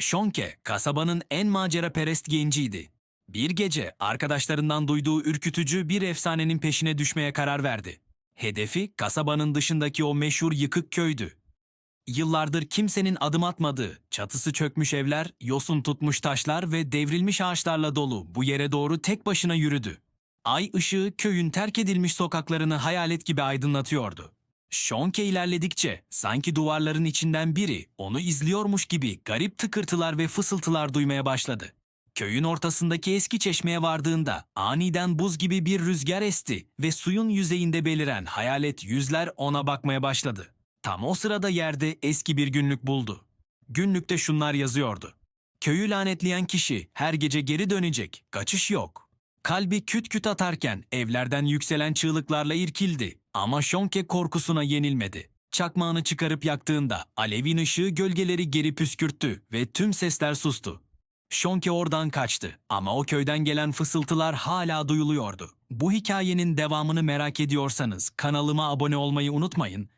Şonke, kasabanın en maceraperest genciydi. Bir gece arkadaşlarından duyduğu ürkütücü bir efsanenin peşine düşmeye karar verdi. Hedefi kasabanın dışındaki o meşhur yıkık köydü. Yıllardır kimsenin adım atmadığı, çatısı çökmüş evler, yosun tutmuş taşlar ve devrilmiş ağaçlarla dolu bu yere doğru tek başına yürüdü. Ay ışığı köyün terk edilmiş sokaklarını hayalet gibi aydınlatıyordu. Şonke ilerledikçe sanki duvarların içinden biri onu izliyormuş gibi garip tıkırtılar ve fısıltılar duymaya başladı. Köyün ortasındaki eski çeşmeye vardığında aniden buz gibi bir rüzgar esti ve suyun yüzeyinde beliren hayalet yüzler ona bakmaya başladı. Tam o sırada yerde eski bir günlük buldu. Günlükte şunlar yazıyordu. Köyü lanetleyen kişi her gece geri dönecek, kaçış yok. Kalbi küt küt atarken evlerden yükselen çığlıklarla irkildi ama Şonke korkusuna yenilmedi. Çakmağını çıkarıp yaktığında alevin ışığı gölgeleri geri püskürttü ve tüm sesler sustu. Şonke oradan kaçtı ama o köyden gelen fısıltılar hala duyuluyordu. Bu hikayenin devamını merak ediyorsanız kanalıma abone olmayı unutmayın